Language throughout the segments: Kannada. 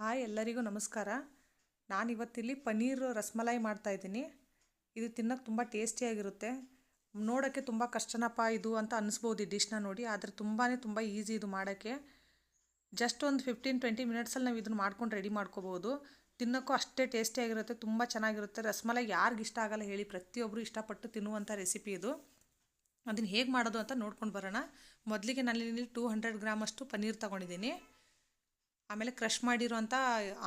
ಹಾಯ್ ಎಲ್ಲರಿಗೂ ನಮಸ್ಕಾರ. ನಾನು ಇವತ್ತಿಲ್ಲಿ ಪನ್ನೀರ್ ರಸ್ಮಲಾಯಿ ಮಾಡ್ತಾಯಿದ್ದೀನಿ ಇದು ತಿನ್ನೋಕ್ಕೆ ತುಂಬ ಟೇಸ್ಟಿಯಾಗಿರುತ್ತೆ ನೋಡೋಕ್ಕೆ ತುಂಬ ಕಷ್ಟನಪ್ಪ ಇದು ಅಂತ ಅನ್ನಿಸ್ಬೋದು ಈ ಡಿಶ್ನ ನೋಡಿ, ಆದರೆ ತುಂಬಾ ತುಂಬ ಈಸಿ ಇದು ಮಾಡೋಕ್ಕೆ. ಜಸ್ಟ್ ಒಂದು ಫಿಫ್ಟೀನ್ ಟ್ವೆಂಟಿ ಮಿನಿಟ್ಸಲ್ಲಿ ನಾವು ಇದನ್ನು ಮಾಡ್ಕೊಂಡು ರೆಡಿ ಮಾಡ್ಕೋಬೋದು. ತಿನ್ನೋಕ್ಕೂ ಅಷ್ಟೇ ಟೇಸ್ಟಿಯಾಗಿರುತ್ತೆ ತುಂಬ ಚೆನ್ನಾಗಿರುತ್ತೆ. ರಸ್ಮಲಾಯಿ ಯಾರಿಗೆ ಇಷ್ಟ ಆಗಲ್ಲ ಹೇಳಿ ಪ್ರತಿಯೊಬ್ಬರು ಇಷ್ಟಪಟ್ಟು ತಿನ್ನುವಂಥ ರೆಸಿಪಿ ಇದು. ಅದನ್ನು ಹೇಗೆ ಮಾಡೋದು ಅಂತ ನೋಡ್ಕೊಂಡು ಬರೋಣ. ಮೊದಲಿಗೆ ನಾನು ಇಲ್ಲಿ ಟೂ ಹಂಡ್ರೆಡ್ ಗ್ರಾಮಷ್ಟು ಪನ್ನೀರ್ ತೊಗೊಂಡಿದ್ದೀನಿ. ಆಮೇಲೆ ಕ್ರಷ್ ಮಾಡಿರುವಂಥ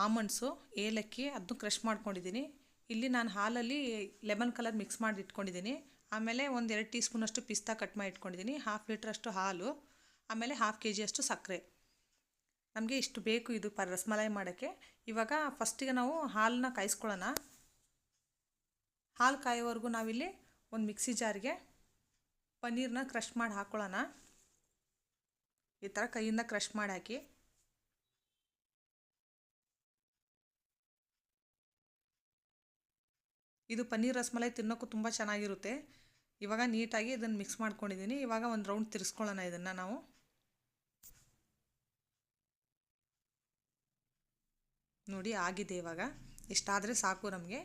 ಆಮಂಡ್ಸು ಏಲಕ್ಕಿ ಅದನ್ನು ಕ್ರಷ್ ಮಾಡ್ಕೊಂಡಿದ್ದೀನಿ ಇಲ್ಲಿ ನಾನು ಹಾಲಲ್ಲಿ ಲೆಮನ್ ಕಲರ್ ಮಿಕ್ಸ್ ಮಾಡಿ ಇಟ್ಕೊಂಡಿದ್ದೀನಿ ಆಮೇಲೆ ಒಂದು ಎರಡು ಟೀ ಸ್ಪೂನಷ್ಟು ಪಿಸ್ತಾ ಕಟ್ ಮಾಡಿ ಇಟ್ಕೊಂಡಿದ್ದೀನಿ ಹಾಫ್ ಲೀಟ್ರಷ್ಟು ಹಾಲು, ಆಮೇಲೆ ಹಾಫ್ ಕೆ ಜಿಯಷ್ಟು ಸಕ್ಕರೆ. ನಮಗೆ ಇಷ್ಟು ಬೇಕು ಇದು ಪ ರಸಮಲಾಯಿ ಮಾಡೋಕ್ಕೆ. ಇವಾಗ ಫಸ್ಟಿಗೆ ನಾವು ಹಾಲನ್ನ ಕಾಯಿಸ್ಕೊಳ್ಳೋಣ. ಹಾಲು ಕಾಯೋವರೆಗೂ ನಾವಿಲ್ಲಿ ಒಂದು ಮಿಕ್ಸಿ ಜಾರಿಗೆ ಪನ್ನೀರನ್ನ ಕ್ರಷ್ ಮಾಡಿ ಹಾಕ್ಕೊಳ್ಳೋಣ ಈ ಥರ ಕೈಯಿಂದ ಕ್ರಷ್ ಮಾಡಿ ಹಾಕಿ. ಇದು ಪನ್ನೀರ್ ರಸಮಲೈ ತಿನ್ನೋಕ್ಕೂ ತುಂಬ ಚೆನ್ನಾಗಿರುತ್ತೆ. ಇವಾಗ ನೀಟಾಗಿ ಇದನ್ನು ಮಿಕ್ಸ್ ಮಾಡ್ಕೊಂಡಿದ್ದೀನಿ ಇವಾಗ ಒಂದು ರೌಂಡ್ ತಿರ್ಸ್ಕೊಳ್ಳೋಣ ಇದನ್ನು ನಾವು. ನೋಡಿ ಆಗಿದೆ ಇವಾಗ. ಇಷ್ಟಾದರೆ ಸಾಕು ನಮಗೆ.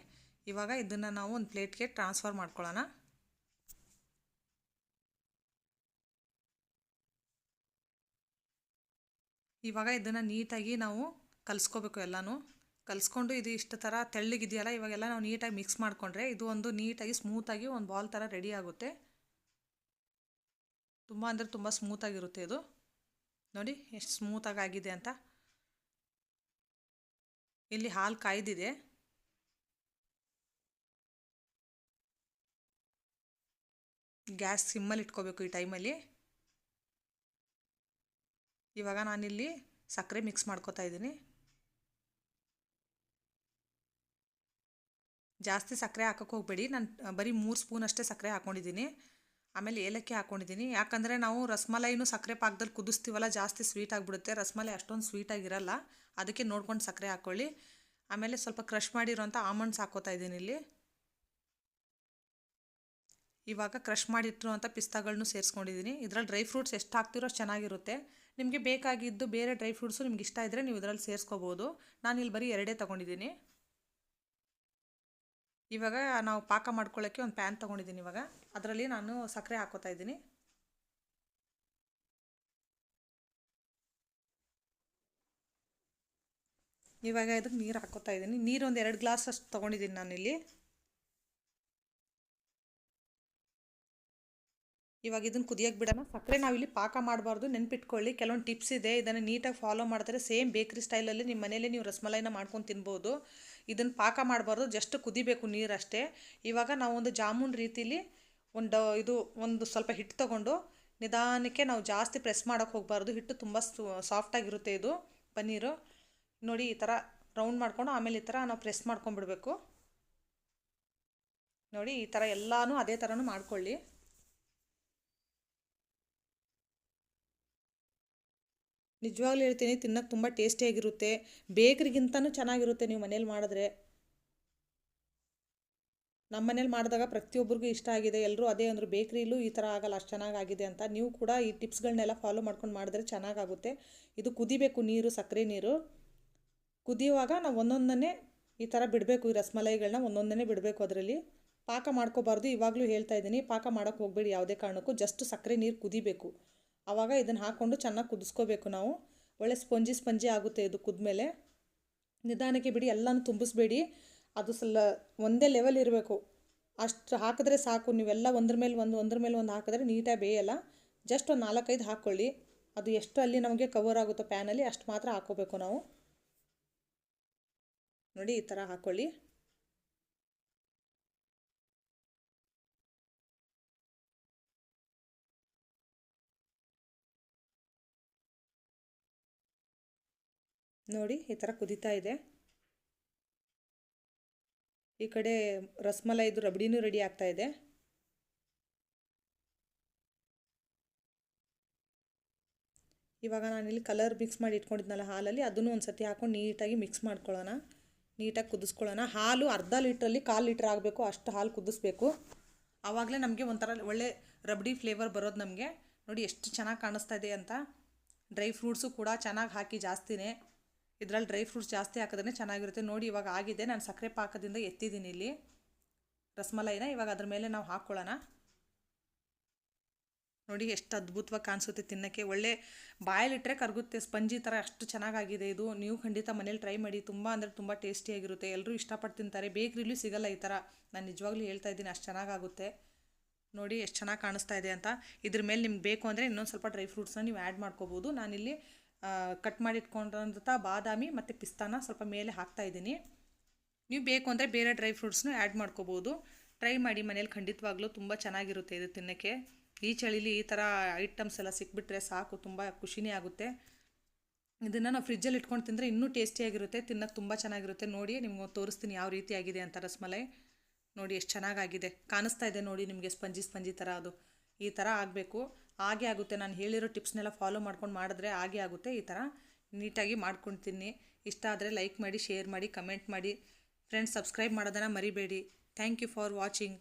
ಇವಾಗ ಇದನ್ನು ನಾವು ಒಂದು ಪ್ಲೇಟ್ಗೆ ಟ್ರಾನ್ಸ್ಫರ್ ಮಾಡ್ಕೊಳ್ಳೋಣ. ಇವಾಗ ಇದನ್ನು ನೀಟಾಗಿ ನಾವು ಕಲಿಸ್ಕೋಬೇಕು ಎಲ್ಲನೂ. ಕಲಿಸ್ಕೊಂಡು ಇದು ಇಷ್ಟು ಥರ ತೆಳ್ಳಗಿದೆಯಲ್ಲ, ಇವಾಗೆಲ್ಲ ನಾವು ನೀಟಾಗಿ ಮಿಕ್ಸ್ ಮಾಡಿಕೊಂಡ್ರೆ ಇದು ಒಂದು ನೀಟಾಗಿ ಸ್ಮೂತಾಗಿ ಒಂದು ಬಾಲ್ ಥರ ರೆಡಿ ಆಗುತ್ತೆ. ತುಂಬ ಅಂದರೆ ತುಂಬ ಸ್ಮೂತಾಗಿರುತ್ತೆ ಇದು. ನೋಡಿ, ಎಷ್ಟು ಸ್ಮೂತಾಗಿ ಆಗಿದೆ ಅಂತ. ಇಲ್ಲಿ ಹಾಲು ಕಾಯ್ದಿದೆ. ಗ್ಯಾಸ್ ಸಿಮ್ಮಲ್ಲಿ ಇಟ್ಕೋಬೇಕು ಈ ಟೈಮಲ್ಲಿ ಇವಾಗ ನಾನಿಲ್ಲಿ ಸಕ್ಕರೆ ಮಿಕ್ಸ್ ಮಾಡ್ಕೋತಾ ಇದ್ದೀನಿ. ಜಾಸ್ತಿ ಸಕ್ಕರೆ ಹಾಕಕ್ಕೆ ಹೋಗಬೇಡಿ. ನಾನು ಬರೀ ಮೂರು ಸ್ಪೂನ್ ಅಷ್ಟೇ ಸಕ್ಕರೆ ಹಾಕ್ಕೊಂಡಿದ್ದೀನಿ ಆಮೇಲೆ ಏಲಕ್ಕಿ ಹಾಕ್ಕೊಂಡಿದ್ದೀನಿ ಯಾಕಂದರೆ ನಾವು ರಸಮಲೈನೂ ಸಕ್ಕರೆ ಪಾಕದಲ್ಲಿ ಕುದಿಸ್ತೀವಲ್ಲ, ಜಾಸ್ತಿ ಸ್ವೀಟ್ ಆಗಿಬಿಡುತ್ತೆ. ರಸಮಲೈ ಅಷ್ಟೊಂದು ಸ್ವೀಟಾಗಿರಲ್ಲ ಅದಕ್ಕೆ ನೋಡ್ಕೊಂಡು ಸಕ್ಕರೆ ಹಾಕ್ಕೊಳ್ಳಿ ಆಮೇಲೆ ಸ್ವಲ್ಪ ಕ್ರಷ್ ಮಾಡಿರೋಂಥ ಆಮಂಡ್ಸ್ ಹಾಕೋತಾ ಇದ್ದೀನಿ ಇಲ್ಲಿ. ಇವಾಗ ಕ್ರಷ್ ಮಾಡಿಟ್ಟಿರುವಂಥ ಪಿಸ್ತಾಗಳನ್ನೂ ಸೇರಿಸ್ಕೊಂಡಿದ್ದೀನಿ. ಇದರಲ್ಲಿ ಡ್ರೈ ಫ್ರೂಟ್ಸ್ ಎಷ್ಟು ಹಾಕ್ತಿರೋ ಚೆನ್ನಾಗಿರುತ್ತೆ. ನಿಮಗೆ ಬೇಕಾಗಿದ್ದು ಬೇರೆ ಡ್ರೈ ಫ್ರೂಟ್ಸು ನಿಮ್ಗೆ ಇಷ್ಟ ಇದ್ದರೆ ನೀವು ಇದರಲ್ಲಿ ಸೇರಿಸ್ಕೋಬೋದು. ನಾನು ಇಲ್ಲಿ ಬರೀ ಎರಡೇ ತೊಗೊಂಡಿದ್ದೀನಿ. ಇವಾಗ ನಾವು ಪಾಕ ಮಾಡ್ಕೊಳ್ಳೋಕ್ಕೆ ಒಂದು ಪ್ಯಾನ್ ತೊಗೊಂಡಿದ್ದೀನಿ ಇವಾಗ. ಅದರಲ್ಲಿ ನಾನು ಸಕ್ಕರೆ ಹಾಕೋತಾ ಇದ್ದೀನಿ. ಇವಾಗ ಇದಕ್ಕೆ ನೀರು ಹಾಕೋತಾ ಇದ್ದೀನಿ. ನೀರು ಒಂದು ಎರಡು ಗ್ಲಾಸ್ ಅಷ್ಟು ತೊಗೊಂಡಿದ್ದೀನಿ ನಾನಿಲ್ಲಿ. ಇವಾಗ ಇದನ್ನು ಕುದಿಯೋಕೆ ಬಿಡೋಣ. ಸಕ್ಕರೆ ನಾವಿಲ್ಲಿ ಪಾಕ ಮಾಡಬಾರ್ದು, ನೆನ್ಪಿಟ್ಕೊಳ್ಳಿ. ಕೆಲವೊಂದು ಟಿಪ್ಸ್ ಇದೆ. ಇದನ್ನು ನೀಟಾಗಿ ಫಾಲೋ ಮಾಡಿದ್ರೆ ಸೇಮ್ ಬೇಕ್ರಿ ಸ್ಟೈಲಲ್ಲಿ ನಿಮ್ಮ ಮನೇಲಿ ನೀವು ರಸಮಲೈನ ಮಾಡ್ಕೊಂಡು ತಿನ್ಬೋದು. ಇದನ್ನು ಪಾಕ ಮಾಡಬಾರ್ದು, ಜಸ್ಟ್ ಕುದಿಬೇಕು ನೀರಷ್ಟೇ. ಇವಾಗ ನಾವು ಒಂದು ಜಾಮೂನ್ ರೀತಿಲಿ ಒಂದು ಇದು ಒಂದು ಸ್ವಲ್ಪ ಹಿಟ್ಟು ತೊಗೊಂಡು ನಿಧಾನಕ್ಕೆ ನಾವು ಜಾಸ್ತಿ ಪ್ರೆಸ್ ಮಾಡೋಕ್ಕೆ ಹೋಗಬಾರ್ದು. ಹಿಟ್ಟು ತುಂಬ ಸಾಫ್ಟಾಗಿರುತ್ತೆ ಇದು, ಪನ್ನೀರು. ನೋಡಿ, ಈ ಥರ ರೌಂಡ್ ಮಾಡ್ಕೊಂಡು ಆಮೇಲೆ ಈ ಥರ ನಾವು ಪ್ರೆಸ್ ಮಾಡ್ಕೊಂಡ್ಬಿಡ್ಬೇಕು. ನೋಡಿ, ಈ ಥರ ಎಲ್ಲನೂ ಅದೇ ಥರನೂ ಮಾಡ್ಕೊಳ್ಳಿ. ನಿಜವಾಗ್ಲೂ ಹೇಳ್ತೀನಿ, ತಿನ್ನೋಕೆ ತುಂಬ ಟೇಸ್ಟಿಯಾಗಿರುತ್ತೆ ಬೇಕ್ರಿಗಿಂತನೂ ಚೆನ್ನಾಗಿರುತ್ತೆ ನೀವು ಮನೇಲಿ ಮಾಡಿದ್ರೆ. ನಮ್ಮ ಮನೇಲಿ ಮಾಡಿದಾಗ ಪ್ರತಿಯೊಬ್ಬರಿಗೂ ಇಷ್ಟ ಆಗಿದೆ ಎಲ್ಲರೂ ಅದೇ ಅಂದರು ಬೇಕ್ರಿಲೂ ಈ ಥರ ಆಗಲ್ಲ, ಅಷ್ಟು ಚೆನ್ನಾಗಾಗಿದೆ ಅಂತ ನೀವು ಕೂಡ ಈ ಟಿಪ್ಸ್ಗಳನ್ನೆಲ್ಲ ಫಾಲೋ ಮಾಡ್ಕೊಂಡು ಮಾಡಿದ್ರೆ ಚೆನ್ನಾಗಾಗುತ್ತೆ. ಇದು ಕುದಿಬೇಕು ನೀರು, ಸಕ್ಕರೆ ನೀರು. ಕುದಿಯುವಾಗ ನಾವು ಒಂದೊಂದನ್ನೇ ಈ ಥರ ಬಿಡಬೇಕು, ಈ ರಸಮಲೈಗಳನ್ನ ಒಂದೊಂದನ್ನೇ ಬಿಡಬೇಕು ಅದರಲ್ಲಿ. ಪಾಕ ಮಾಡ್ಕೋಬಾರ್ದು, ಇವಾಗಲೂ ಹೇಳ್ತಾ ಇದ್ದೀನಿ, ಪಾಕ ಮಾಡೋಕ್ಕೆ ಹೋಗಬೇಡಿ ಯಾವುದೇ ಕಾರಣಕ್ಕೂ ಜಸ್ಟ್ ಸಕ್ಕರೆ ನೀರು ಕುದಿಬೇಕು. ಆವಾಗ ಇದನ್ನು ಹಾಕ್ಕೊಂಡು ಚೆನ್ನಾಗಿ ಕುದಿಸ್ಕೋಬೇಕು ನಾವು. ಒಳ್ಳೆ ಸ್ಪಂಜಿ ಸ್ಪಂಜಿ ಆಗುತ್ತೆ ಇದು ಕುದ್ಮೇಲೆ. ನಿಧಾನಕ್ಕೆ ಬಿಡಿ, ಎಲ್ಲನೂ ತುಂಬಿಸ್ಬೇಡಿ. ಅದು ಸಲ ಒಂದೇ ಲೆವೆಲ್ ಇರಬೇಕು. ಅಷ್ಟು ಹಾಕಿದ್ರೆ ಸಾಕು, ನೀವೆಲ್ಲ ಒಂದ್ರ ಮೇಲೆ ಒಂದು, ಒಂದ್ರ ಮೇಲೆ ಒಂದು ಹಾಕಿದ್ರೆ ನೀಟಾಗಿ ಬೇಯಲ್ಲ. ಜಸ್ಟ್ ಒಂದು ನಾಲ್ಕೈದು ಹಾಕ್ಕೊಳ್ಳಿ ಅದು ಎಷ್ಟು ಅಲ್ಲಿ ನಮಗೆ ಕವರ್ ಆಗುತ್ತೋ ಪ್ಯಾನಲ್ಲಿ ಅಷ್ಟು ಮಾತ್ರ ಹಾಕ್ಕೋಬೇಕು ನಾವು. ನೋಡಿ ಈ ಥರ ಹಾಕ್ಕೊಳ್ಳಿ ನೋಡಿ, ಈ ಥರ ಕುದೀತಾ ಇದೆ. ಈ ಕಡೆ ರಸಮಲೈದು ರಬಡಿನೂ ರೆಡಿ ಆಗ್ತಾ ಇದೆ. ಇವಾಗ ನಾನಿಲ್ಲಿ ಕಲರ್ ಮಿಕ್ಸ್ ಮಾಡಿ ಇಟ್ಕೊಂಡಿದ್ನಲ್ಲ ಹಾಲಲ್ಲಿ, ಅದನ್ನು ಒಂದು ಸತಿ ಹಾಕೊಂಡು ನೀಟಾಗಿ ಮಿಕ್ಸ್ ಮಾಡ್ಕೊಳ್ಳೋಣ. ನೀಟಾಗಿ ಕುದಿಸ್ಕೊಳ್ಳೋಣ. ಹಾಲು ಅರ್ಧ ಲೀಟ್ರಲ್ಲಿ ಕಾಲು ಲೀಟ್ರ್ ಆಗಬೇಕು, ಅಷ್ಟು ಹಾಲು ಕುದಿಸ್ಬೇಕು. ಆವಾಗಲೇ ನಮಗೆ ಒಂಥರ ಒಳ್ಳೆ ರಬಡಿ ಫ್ಲೇವರ್ ಬರೋದು ನಮಗೆ. ನೋಡಿ, ಎಷ್ಟು ಚೆನ್ನಾಗಿ ಕಾಣಿಸ್ತಾ ಇದೆ ಅಂತ. ಡ್ರೈ ಫ್ರೂಟ್ಸು ಕೂಡ ಚೆನ್ನಾಗಿ ಹಾಕಿ ಜಾಸ್ತಿನೇ. ಇದರಲ್ಲಿ ಡ್ರೈ ಫ್ರೂಟ್ಸ್ ಜಾಸ್ತಿ ಹಾಕಿದ್ರೆ ಚೆನ್ನಾಗಿರುತ್ತೆ. ನೋಡಿ ಇವಾಗ ಆಗಿದೆ. ನಾನು ಸಕ್ಕರೆ ಪಾಕದಿಂದ ಎತ್ತಿದ್ದೀನಿ ಇಲ್ಲಿ. ರಸಮಲೈನ ಇವಾಗ ಅದ್ರ ಮೇಲೆ ನಾವು ಹಾಕ್ಕೊಳ್ಳೋಣ ನೋಡಿ ಎಷ್ಟು ಅದ್ಭುತವಾಗಿ ಕಾಣಿಸುತ್ತೆ ತಿನ್ನೋಕ್ಕೆ. ಒಳ್ಳೆ ಬಾಯಲ್ಲಿಟ್ಟರೆ ಕರಗುತ್ತೆ. ಸ್ಪಂಜಿ ಥರ ಅಷ್ಟು ಚೆನ್ನಾಗಾಗಿದೆ ಇದು. ನೀವು ಖಂಡಿತ ಮನೇಲಿ ಟ್ರೈ ಮಾಡಿ. ತುಂಬ ಅಂದರೆ ತುಂಬ ಟೇಸ್ಟಿಯಾಗಿರುತ್ತೆ ಎಲ್ಲರೂ ಇಷ್ಟಪಟ್ಟು ತಿಂತಾರೆ. ಬೇಕ್ರಿಲೂ ಸಿಗಲ್ಲ ಈ ಥರ ನಾನು ನಿಜವಾಗ್ಲೂ ಹೇಳ್ತಾ ಇದ್ದೀನಿ ಅಷ್ಟು ಚೆನ್ನಾಗಾಗುತ್ತೆ. ನೋಡಿ ಎಷ್ಟು ಚೆನ್ನಾಗಿ ಕಾಣಿಸ್ತಾ ಇದೆ ಅಂತ. ಇದ್ರ ಮೇಲೆ ನಿಮ್ಗೆ ಬೇಕು ಅಂದರೆ ಇನ್ನೊಂದು ಸ್ವಲ್ಪ ಡ್ರೈ ಫ್ರೂಟ್ಸ್ನ ನೀವು ಆ್ಯಡ್ ಮಾಡ್ಕೋಬೋದು. ನಾನಿಲ್ಲಿ ಕಟ್ ಮಾಡಿಟ್ಕೊಂಡಂಥ ಬಾದಾಮಿ ಮತ್ತು ಪಿಸ್ತಾನ ಸ್ವಲ್ಪ ಮೇಲೆ ಹಾಕ್ತಾ ಇದ್ದೀನಿ. ನೀವು ಬೇಕು ಅಂದರೆ ಬೇರೆ ಡ್ರೈ ಫ್ರೂಟ್ಸ್ನು ಆ್ಯಡ್ ಮಾಡ್ಕೋಬೋದು. ಟ್ರೈ ಮಾಡಿ, ಮನೇಲಿ ಖಂಡಿತವಾಗ್ಲೂ ತುಂಬ ಚೆನ್ನಾಗಿರುತ್ತೆ ಇದು ತಿನ್ನೋಕ್ಕೆ. ಈ ಚಳಿಲಿ ಈ ಥರ ಐಟಮ್ಸ್ ಎಲ್ಲ ಸಿಕ್ಬಿಟ್ರೆ ಸಾಕು, ತುಂಬ ಖುಷಿನೇ ಆಗುತ್ತೆ. ಇದನ್ನು ನಾವು ಫ್ರಿಜ್ಜಲ್ಲಿ ಇಟ್ಕೊಂಡು ತಿಂದರೆ ಇನ್ನೂ ಟೇಸ್ಟಿಯಾಗಿರುತ್ತೆ ತಿನ್ನೋಕ್ಕೆ ತುಂಬ ಚೆನ್ನಾಗಿರುತ್ತೆ. ನೋಡಿ, ನಿಮ್ಗೆ ತೋರಿಸ್ತೀನಿ ಯಾವ ರೀತಿ ಆಗಿದೆ ಅಂತ ರಸ್ಮಲೈ. ನೋಡಿ, ಎಷ್ಟು ಚೆನ್ನಾಗಾಗಿದೆ. ಕಾಣಿಸ್ತಾ ಇದೆ ನೋಡಿ, ನಿಮಗೆ ಸ್ಪಂಜಿ ಸ್ಪಂಜಿ ಥರ ಅದು. ಈ ಥರ ಆಗಬೇಕು. ಹಾಗೆ ಆಗುತ್ತೆ. ನಾನು ಹೇಳಿರೋ ಟಿಪ್ಸ್ನೆಲ್ಲ ಫಾಲೋ ಮಾಡ್ಕೊಂಡು ಮಾಡಿದ್ರೆ ಹಾಗೆ ಆಗುತ್ತೆ. ಈ ಥರ ನೀಟಾಗಿ ಮಾಡ್ಕೊಳ್ತೀನಿ. ಇಷ್ಟ ಆದರೆ ಲೈಕ್ ಮಾಡಿ, ಶೇರ್ ಮಾಡಿ, ಕಮೆಂಟ್ ಮಾಡಿ. ಫ್ರೆಂಡ್ಸ್, ಸಬ್ಸ್ಕ್ರೈಬ್ ಮಾಡೋದನ್ನು ಮರಿಬೇಡಿ. Thank you for watching.